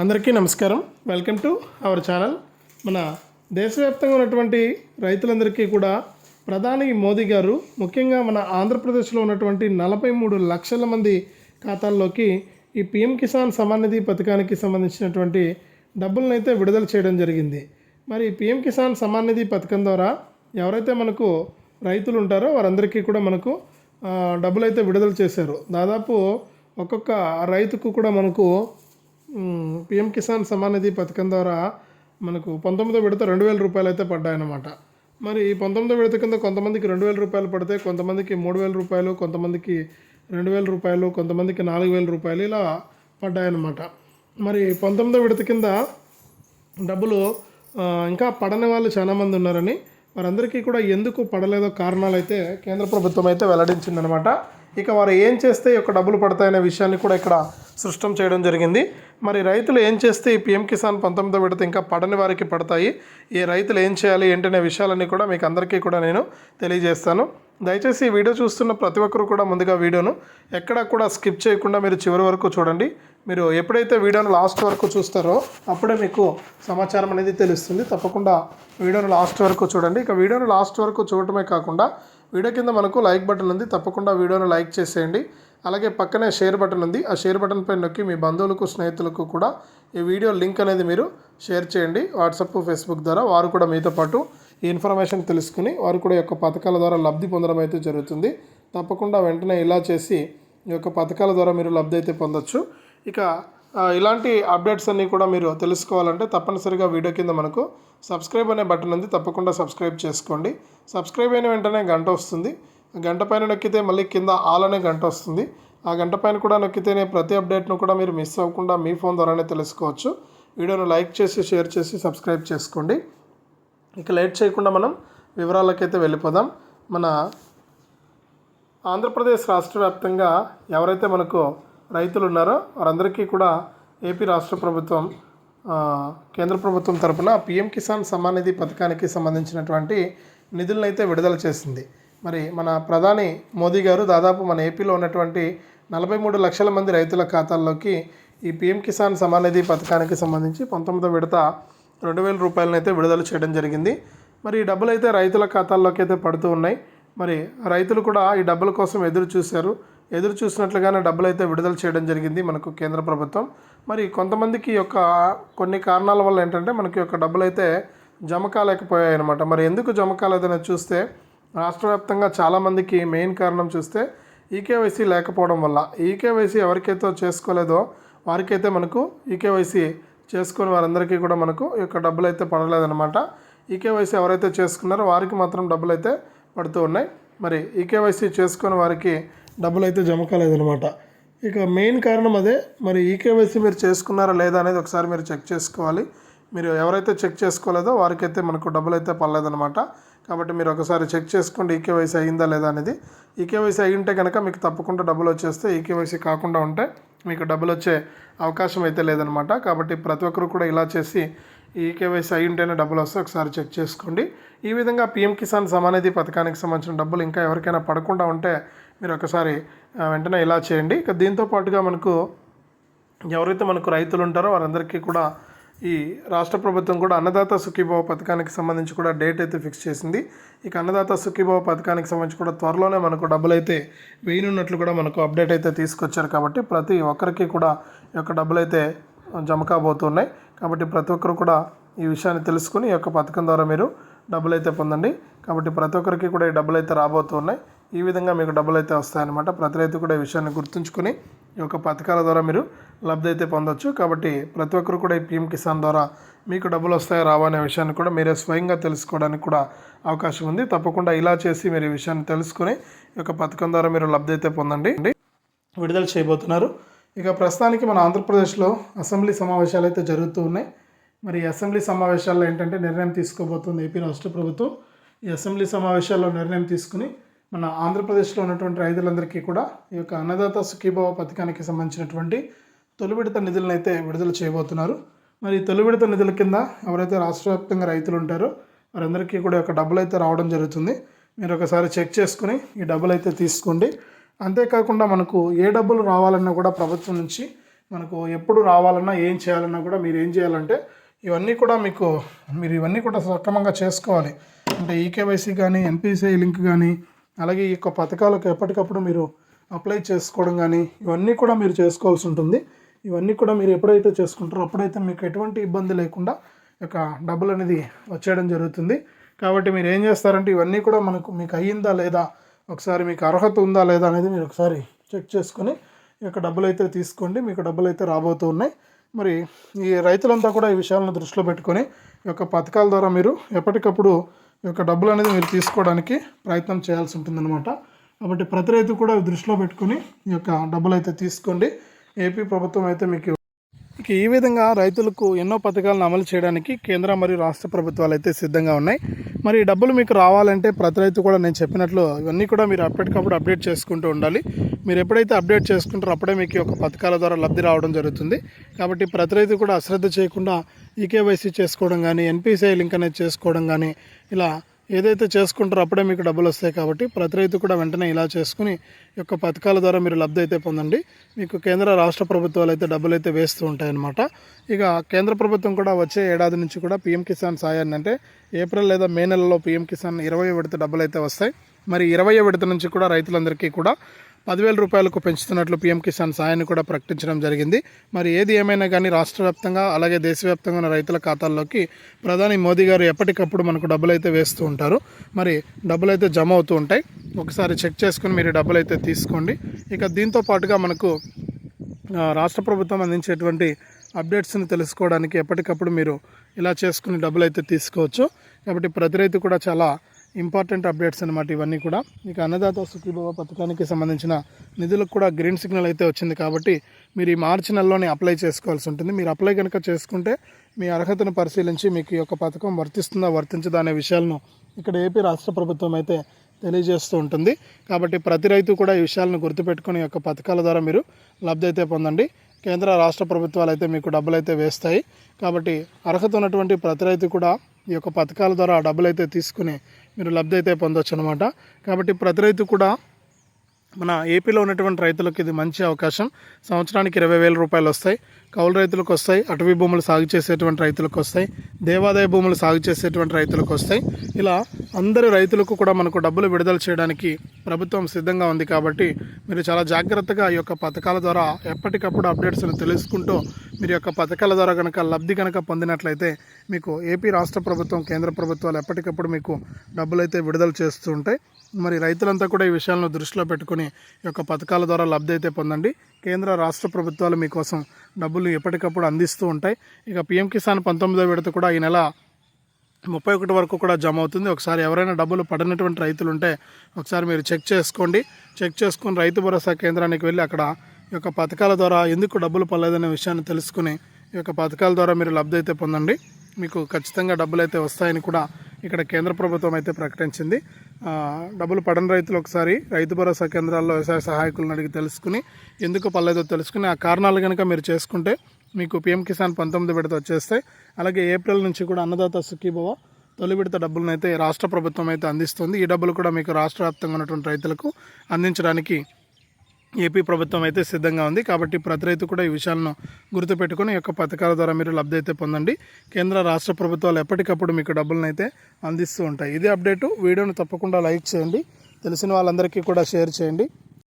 అందరికీ నమస్కారం. Welcome to our channel మన దేశవ్యాప్తంగా ఉన్నటువంటి రైతులందరికీ కూడా ప్రధాని మోదీ గారు ముఖ్యంగా మన ఆంధ్రప్రదేశ్లో ఉన్నటువంటి నలభై మూడు లక్షల మంది ఖాతాల్లోకి ఈ పిఎం కిసాన్ సమాన్ నిధి పథకానికి సంబంధించినటువంటి డబ్బులను అయితే విడుదల చేయడం జరిగింది. మరి పిఎం కిసాన్ సమాన్ నిధి పథకం ద్వారా ఎవరైతే మనకు రైతులు ఉంటారో వారందరికీ కూడా మనకు డబ్బులు అయితే విడుదల చేశారు. దాదాపు ఒక్కొక్క రైతుకు కూడా మనకు పిఎం కిసాన్ సమాన్ నిధి పథకం ద్వారా మనకు పంతొమ్మిదో విడత రెండు వేల రూపాయలు అయితే పడ్డాయన్నమాట. మరి ఈ పంతొమ్మిదో విడత కింద కొంతమందికి రెండు వేల రూపాయలు పడితే కొంతమందికి మూడు వేల రూపాయలు కొంతమందికి రెండు వేల రూపాయలు కొంతమందికి నాలుగు వేల రూపాయలు ఇలా పడ్డాయన్నమాట. మరి పంతొమ్మిదో విడత కింద డబ్బులు ఇంకా పడని వాళ్ళు చాలామంది ఉన్నారని వారందరికీ కూడా ఎందుకు పడలేదో కారణాలు అయితే కేంద్ర ప్రభుత్వం అయితే వెల్లడించిందనమాట ఇక వారు ఏం చేస్తే ఈ యొక్క డబ్బులు పడతాయనే విషయాన్ని కూడా ఇక్కడ సృష్టం చేయడం జరిగింది. మరి రైతులు ఏం చేస్తే ఈ పిఎం కిసాన్ పంతొమ్మిదో విడత ఇంకా పడని వారికి పడతాయి? ఈ రైతులు ఏం చేయాలి ఏంటనే విషయాలన్నీ కూడా మీకు అందరికీ కూడా నేను తెలియజేస్తాను. దయచేసి ఈ వీడియో చూస్తున్న ప్రతి ఒక్కరు కూడా ముందుగా వీడియోను ఎక్కడా కూడా స్కిప్ చేయకుండా మీరు చివరి వరకు చూడండి. మీరు ఎప్పుడైతే వీడియోను లాస్ట్ వరకు చూస్తారో అప్పుడే మీకు సమాచారం అనేది తెలుస్తుంది. తప్పకుండా వీడియోను లాస్ట్ వరకు చూడండి. ఇక వీడియోను లాస్ట్ వరకు చూడటమే కాకుండా వీడియో కింద మనకు లైక్ బటన్ ఉంది. తప్పకుండా వీడియోను లైక్ చేసేయండి. అలాగే పక్కనే షేర్ బటన్ ఉంది. ఆ షేర్ బటన్ పై నొక్కి మీ బంధువులకు స్నేహితులకు కూడా ఈ వీడియో లింక్ అనేది మీరు షేర్ చేయండి. వాట్సాప్ ఫేస్బుక్ ద్వారా వారు కూడా మీతో పాటు ఈ ఇన్ఫర్మేషన్ తెలుసుకుని వారు కూడా యొక్క పథకాల ద్వారా లబ్ధి పొందడం అయితే జరుగుతుంది. తప్పకుండా వెంటనే ఇలా చేసి ఈ యొక్క పథకాల ద్వారా మీరు లబ్ధి అయితే పొందొచ్చు. ఇక ఇలాంటి అప్డేట్స్ అన్నీ కూడా మీరు తెలుసుకోవాలంటే తప్పనిసరిగా వీడియో కింద మనకు సబ్స్క్రైబ్ అనే బటన్ ఉంది. తప్పకుండా సబ్స్క్రైబ్ చేసుకోండి. సబ్స్క్రైబ్ అయిన వెంటనే గంట వస్తుంది. గంట పైన నొక్కితే మళ్ళీ కింద ఆల్ అనే గంట వస్తుంది. ఆ గంట పైన కూడా నొక్కితేనే ప్రతి అప్డేట్ను కూడా మీరు మిస్ అవ్వకుండా మీ ఫోన్ ద్వారానే తెలుసుకోవచ్చు. వీడియోను లైక్ చేసి షేర్ చేసి సబ్స్క్రైబ్ చేసుకోండి. ఇక లేట్ చేయకుండా మనం వివరాలకైతే వెళ్ళిపోదాం. మన ఆంధ్రప్రదేశ్ రాష్ట్ర వ్యాప్తంగా ఎవరైతే మనకు రైతులు ఉన్నారో వారందరికీ కూడా ఏపీ రాష్ట్ర ప్రభుత్వం కేంద్ర ప్రభుత్వం తరపున పిఎం కిసాన్ సమ్మాన్ నిధి పథకానికి సంబంధించినటువంటి నిధులను అయితే విడుదల చేసింది. మరి మన ప్రధాని మోదీ గారు దాదాపు మన ఏపీలో ఉన్నటువంటి నలభై మూడు లక్షల మంది రైతుల ఖాతాల్లోకి ఈ పిఎం కిసాన్ సమ్మాన్ నిధి పథకానికి సంబంధించి పంతొమ్మిదో విడత రెండు వేల రూపాయలను అయితే విడుదల చేయడం జరిగింది. మరి ఈ డబ్బులు అయితే రైతుల ఖాతాల్లోకి అయితే పడుతూ ఉన్నాయి. మరి రైతులు కూడా ఈ డబ్బుల కోసం ఎదురు చూశారు. ఎదురు చూసినట్లుగానే డబ్బులు అయితే విడుదల చేయడం జరిగింది మనకు కేంద్ర ప్రభుత్వం. మరి కొంతమందికి యొక్క కొన్ని కారణాల వల్ల ఏంటంటే మనకి యొక్క డబ్బులు అయితే జమ కాలేకపోయాయి అనమాట మరి ఎందుకు జమ కాలేదని చూస్తే రాష్ట్ర వ్యాప్తంగా చాలామందికి మెయిన్ కారణం చూస్తే ఈకేవైసీ లేకపోవడం వల్ల. ఈకేవైసీ ఎవరికైతే చేసుకోలేదో వారికైతే మనకు ఈకేవైసీ చేసుకుని వారందరికీ కూడా మనకు యొక్క డబ్బులు అయితే పడలేదన్నమాట. ఈకేవైసీ ఎవరైతే చేసుకున్నారో వారికి మాత్రం డబ్బులు అయితే పడుతూ ఉన్నాయి. మరి ఈకేవైసీ చేసుకుని వారికి డబ్బులు అయితే జమ కాలేదనమాట ఇక మెయిన్ కారణం అదే మరి ఈకేవైసీ మీరు చేసుకున్నారా లేదా అనేది ఒకసారి మీరు చెక్ చేసుకోవాలి. మీరు ఎవరైతే చెక్ చేసుకోలేదో వారికైతే మనకు డబ్బులు అయితే పర్లేదనమాట కాబట్టి మీరు ఒకసారి చెక్ చేసుకోండి ఈకేవైసీ అయిందా లేదా అనేది. ఈకేవైసీ అయి కనుక మీకు తప్పకుండా డబ్బులు వచ్చేస్తే ఈకేవైసీ కాకుండా ఉంటే మీకు డబ్బులు వచ్చే అవకాశం అయితే లేదనమాట కాబట్టి ప్రతి ఒక్కరు కూడా ఇలా చేసి ఈ కేవైసీ అయి ఉంటేనే డబ్బులు వస్తే ఒకసారి చెక్ చేసుకోండి. ఈ విధంగా పిఎం కిసాన్ సమానిధి పథకానికి సంబంధించిన డబ్బులు ఇంకా ఎవరికైనా పడకుండా ఉంటే మీరు ఒకసారి వెంటనే ఇలా చేయండి. ఇక దీంతో పాటుగా మనకు ఎవరైతే మనకు రైతులు ఉంటారో వారందరికీ కూడా ఈ రాష్ట్ర ప్రభుత్వం కూడా అన్నదాత సుఖీభావ పథకానికి సంబంధించి కూడా డేట్ అయితే ఫిక్స్ చేసింది. ఇక అన్నదాత సుఖీభావ పథకానికి సంబంధించి కూడా త్వరలోనే మనకు డబ్బులు అయితే వేయనున్నట్లు కూడా మనకు అప్డేట్ అయితే తీసుకొచ్చారు. కాబట్టి ప్రతి ఒక్కరికి కూడా ఈ యొక్క డబ్బులు అయితే జమ కాబోతున్నాయి. కాబట్టి ప్రతి ఒక్కరు కూడా ఈ విషయాన్ని తెలుసుకుని ఈ యొక్క పథకం ద్వారా మీరు డబ్బులు అయితే పొందండి. కాబట్టి ప్రతి ఒక్కరికి కూడా ఈ డబ్బులు అయితే రాబోతున్నాయి. ఈ విధంగా మీకు డబ్బులు అయితే వస్తాయన్నమాట. ప్రతి రైతు కూడా ఈ విషయాన్ని గుర్తుంచుకొని ఈ యొక్క పథకాల ద్వారా మీరు లబ్ధి అయితే పొందొచ్చు. కాబట్టి ప్రతి ఒక్కరు కూడా ఈ పిఎం కిసాన్ ద్వారా మీకు డబ్బులు వస్తాయో రావా అనే విషయాన్ని కూడా మీరే స్వయంగా తెలుసుకోవడానికి కూడా అవకాశం ఉంది. తప్పకుండా ఇలా చేసి మీరు ఈ విషయాన్ని తెలుసుకొని ఈ యొక్క పథకం ద్వారా మీరు లబ్ధి అయితే పొందండి. విడుదల చేయబోతున్నారు. ఇక ప్రస్తుతానికి మన ఆంధ్రప్రదేశ్లో అసెంబ్లీ సమావేశాలు అయితే జరుగుతూ ఉన్నాయి. మరి ఈ అసెంబ్లీ సమావేశాల్లో ఏంటంటే నిర్ణయం తీసుకోబోతుంది ఏపీ రాష్ట్ర ప్రభుత్వం. ఈ అసెంబ్లీ సమావేశాల్లో నిర్ణయం తీసుకుని మన ఆంధ్రప్రదేశ్లో ఉన్నటువంటి రైతులందరికీ కూడా ఈ యొక్క అన్నదాత సుఖీభావ పథకానికి సంబంధించినటువంటి తొలి విడత నిధులను అయితే విడుదల చేయబోతున్నారు. మరి తొలి విడత నిధుల కింద ఎవరైతే రాష్ట్ర వ్యాప్తంగా రైతులు ఉంటారో వారందరికీ కూడా ఒక డబ్బులు అయితే రావడం జరుగుతుంది. మీరు ఒకసారి చెక్ చేసుకుని ఈ డబ్బులు అయితే తీసుకోండి. అంతేకాకుండా మనకు ఏ డబ్బులు రావాలన్నా కూడా ప్రభుత్వం నుంచి మనకు ఎప్పుడు రావాలన్నా ఏం చేయాలన్నా కూడా మీరు ఏం చేయాలంటే ఇవన్నీ కూడా మీకు మీరు ఇవన్నీ కూడా సక్రమంగా చేసుకోవాలి. అంటే ఈకేవైసీ కానీ ఎన్పిసిఐ లింక్ కానీ అలాగే ఈ యొక్క పథకాలకు ఎప్పటికప్పుడు మీరు అప్లై చేసుకోవడం కానీ ఇవన్నీ కూడా మీరు చేసుకోవాల్సి ఉంటుంది. ఇవన్నీ కూడా మీరు ఎప్పుడైతే చేసుకుంటారో అప్పుడైతే మీకు ఎటువంటి ఇబ్బంది లేకుండా యొక్క డబ్బులు అనేది వచ్చేయడం జరుగుతుంది. కాబట్టి మీరు ఏం చేస్తారంటే ఇవన్నీ కూడా మనకు మీకు అయ్యిందా లేదా ఒకసారి మీకు అర్హత ఉందా లేదా అనేది మీరు ఒకసారి చెక్ చేసుకొని ఈ యొక్క డబ్బులు అయితే తీసుకోండి. మీకు డబ్బులు అయితే రాబోతూ ఉన్నాయి. మరి ఈ రైతులంతా కూడా ఈ విషయాలను దృష్టిలో పెట్టుకొని ఈ యొక్క పథకాల ద్వారా మీరు ఎప్పటికప్పుడు యొక్క డబ్బులు అనేది మీరు తీసుకోవడానికి ప్రయత్నం చేయాల్సి ఉంటుందన్నమాట. కాబట్టి ప్రతి రైతు కూడా దృష్టిలో పెట్టుకొని ఈ యొక్క డబ్బులు అయితే తీసుకోండి. ఏపీ ప్రభుత్వం అయితే మీకు ఇక ఈ విధంగా రైతులకు ఎన్నో పథకాలను అమలు చేయడానికి కేంద్ర మరియు రాష్ట్ర ప్రభుత్వాలు అయితే సిద్ధంగా ఉన్నాయి. మరి ఈ డబ్బులు మీకు రావాలంటే ప్రతి రైతు కూడా నేను చెప్పినట్లు ఇవన్నీ కూడా మీరు అప్పటికప్పుడు అప్డేట్ చేసుకుంటూ ఉండాలి. మీరు ఎప్పుడైతే అప్డేట్ చేసుకుంటారో అప్పుడే మీకు ఒక పథకాల ద్వారా లబ్ధి రావడం జరుగుతుంది. కాబట్టి ప్రతి రైతు కూడా అశ్రద్ధ చేయకుండా ఈకేవైసీ చేసుకోవడం కానీ ఎన్పిసిఐ లింక్ అనేది చేసుకోవడం కానీ ఇలా ఏదైతే చేసుకుంటారో అప్పుడే మీకు డబ్బులు వస్తాయి కాబట్టి ప్రతి రైతు కూడా వెంటనే ఇలా చేసుకుని యొక్క పథకాల ద్వారా మీరు లబ్ధి అయితే పొందండి. మీకు కేంద్ర రాష్ట్ర ప్రభుత్వాలు అయితే డబ్బులు అయితే వేస్తూ ఉంటాయన్నమాట. ఇక కేంద్ర ప్రభుత్వం కూడా వచ్చే ఏడాది నుంచి కూడా పీఎం కిసాన్ సాయాన్ని అంటే ఏప్రిల్ లేదా మే నెలలో పీఎం కిసాన్ ఇరవై విడత డబ్బులు అయితే వస్తాయి. మరి ఇరవై విడత నుంచి కూడా రైతులందరికీ కూడా పదివేల రూపాయలకు పెంచుతున్నట్లు పీఎం కిసాన్ సాయాన్ని కూడా ప్రకటించడం జరిగింది. మరి ఏది ఏమైనా కానీ రాష్ట్ర వ్యాప్తంగా అలాగే దేశవ్యాప్తంగా ఉన్న రైతుల ఖాతాల్లోకి ప్రధాని మోదీ గారు ఎప్పటికప్పుడు మనకు డబ్బులు అయితే వేస్తూ ఉంటారు. మరి డబ్బులు అయితే జమ అవుతూ ఉంటాయి. ఒకసారి చెక్ చేసుకుని మీరు డబ్బులు అయితే తీసుకోండి. ఇక దీంతో పాటుగా మనకు రాష్ట్ర ప్రభుత్వం అందించేటువంటి అప్డేట్స్ని తెలుసుకోవడానికి ఎప్పటికప్పుడు మీరు ఇలా చేసుకుని డబ్బులు అయితే తీసుకోవచ్చు. కాబట్టి ప్రతి రైతు కూడా చాలా ఇంపార్టెంట్ అప్డేట్స్ అనమాట ఇవన్నీ కూడా. ఇక అన్నదాత సుఖీభవ పథకానికి సంబంధించిన నిధులకు కూడా గ్రీన్ సిగ్నల్ అయితే వచ్చింది కాబట్టి మీరు ఈ మార్చి నెలలోనే అప్లై చేసుకోవాల్సి ఉంటుంది. మీరు అప్లై కనుక చేసుకుంటే మీ అర్హతను పరిశీలించి మీకు ఈ యొక్క పథకం వర్తిస్తుందా వర్తించదా అనే విషయాలను ఇక్కడ ఏపీ రాష్ట్ర ప్రభుత్వం అయితే తెలియజేస్తూ ఉంటుంది. కాబట్టి ప్రతి రైతు కూడా ఈ విషయాలను గుర్తుపెట్టుకుని యొక్క పథకాల ద్వారా మీరు లబ్ధి అయితే పొందండి. కేంద్ర రాష్ట్ర ప్రభుత్వాలు అయితే మీకు డబ్బులు అయితే వేస్తాయి. కాబట్టి అర్హత ఉన్నటువంటి ప్రతి రైతు కూడా ఈ యొక్క పథకాల ద్వారా ఆ డబ్బులు అయితే తీసుకుని మీరు లబ్ధి అయితే పొందొచ్చు అనమాట కాబట్టి ప్రతి రైతు కూడా మన ఏపీలో ఉన్నటువంటి రైతులకు ఇది మంచి అవకాశం. సంవత్సరానికి ఇరవై వేల రూపాయలు వస్తాయి. కౌలు రైతులకు వస్తాయి. అటవీ భూములు సాగు చేసేటువంటి రైతులకు వస్తాయి. దేవాదాయ భూములు సాగు చేసేటువంటి రైతులకు వస్తాయి. ఇలా అందరి రైతులకు కూడా మనకు డబ్బులు విడుదల చేయడానికి ప్రభుత్వం సిద్ధంగా ఉంది కాబట్టి మీరు చాలా జాగ్రత్తగా ఈ యొక్క పథకాల ద్వారా ఎప్పటికప్పుడు అప్డేట్స్ను తెలుసుకుంటూ మీరు యొక్క పథకాల ద్వారా కనుక లబ్ధి కనుక పొందినట్లయితే మీకు ఏపీ రాష్ట్ర ప్రభుత్వం కేంద్ర ప్రభుత్వాలు ఎప్పటికప్పుడు మీకు డబ్బులు అయితే విడుదల చేస్తూ ఉంటాయి. మరి రైతులంతా కూడా ఈ విషయాలను దృష్టిలో పెట్టుకుని ఈ యొక్క పథకాల ద్వారా లబ్ధి అయితే పొందండి. కేంద్ర రాష్ట్ర ప్రభుత్వాలు మీకోసం డబ్బులు ఎప్పటికప్పుడు అందిస్తూ ఉంటాయి. ఇక పిఎం కిసాన్ పంతొమ్మిదో విడత కూడా ఈ నెల ముప్పై ఒకటి వరకు కూడా జమ అవుతుంది. ఒకసారి ఎవరైనా డబ్బులు పడినటువంటి రైతులు ఉంటే ఒకసారి మీరు చెక్ చేసుకోండి. చెక్ చేసుకుని రైతు భరోసా కేంద్రానికి వెళ్ళి అక్కడ ఈ యొక్క పథకాల ద్వారా ఎందుకు డబ్బులు పడలేదనే విషయాన్ని తెలుసుకుని ఈ యొక్క పథకాల ద్వారా మీరు లబ్ధి అయితే పొందండి. మీకు ఖచ్చితంగా డబ్బులు అయితే వస్తాయని కూడా ఇక్కడ కేంద్ర ప్రభుత్వం అయితే ప్రకటించింది. డబ్బులు పడని రైతులు ఒకసారి రైతు భరోసా కేంద్రాల్లో వ్యవసాయ సహాయకులను అడిగి తెలుసుకుని ఎందుకు పర్లేదో తెలుసుకుని ఆ కారణాలు కనుక మీరు చేసుకుంటే మీకు పిఎం కిసాన్ పంతొమ్మిది విడత వచ్చేస్తాయి. అలాగే ఏప్రిల్ నుంచి కూడా అన్నదాత సుఖీభవ తొలి విడత డబ్బులను అయితే రాష్ట్ర ప్రభుత్వం అయితే అందిస్తుంది. ఈ డబ్బులు కూడా మీకు రాష్ట్ర వ్యాప్తంగా ఉన్నటువంటి రైతులకు అందించడానికి ఏపీ ప్రభుత్వం అయితే సిద్ధంగా ఉంది. కాబట్టి ప్రతి రైతు కూడా ఈ విషయాలను గుర్తుపెట్టుకుని ఈ యొక్క పథకాల ద్వారా మీరు లబ్ధి అయితే పొందండి. కేంద్ర రాష్ట్ర ప్రభుత్వాలు ఎప్పటికప్పుడు మీకు డబ్బులను అయితే అందిస్తూ ఉంటాయి. ఇదే అప్డేటు. వీడియోను తప్పకుండా లైక్ చేయండి. తెలిసిన వాళ్ళందరికీ కూడా షేర్ చేయండి.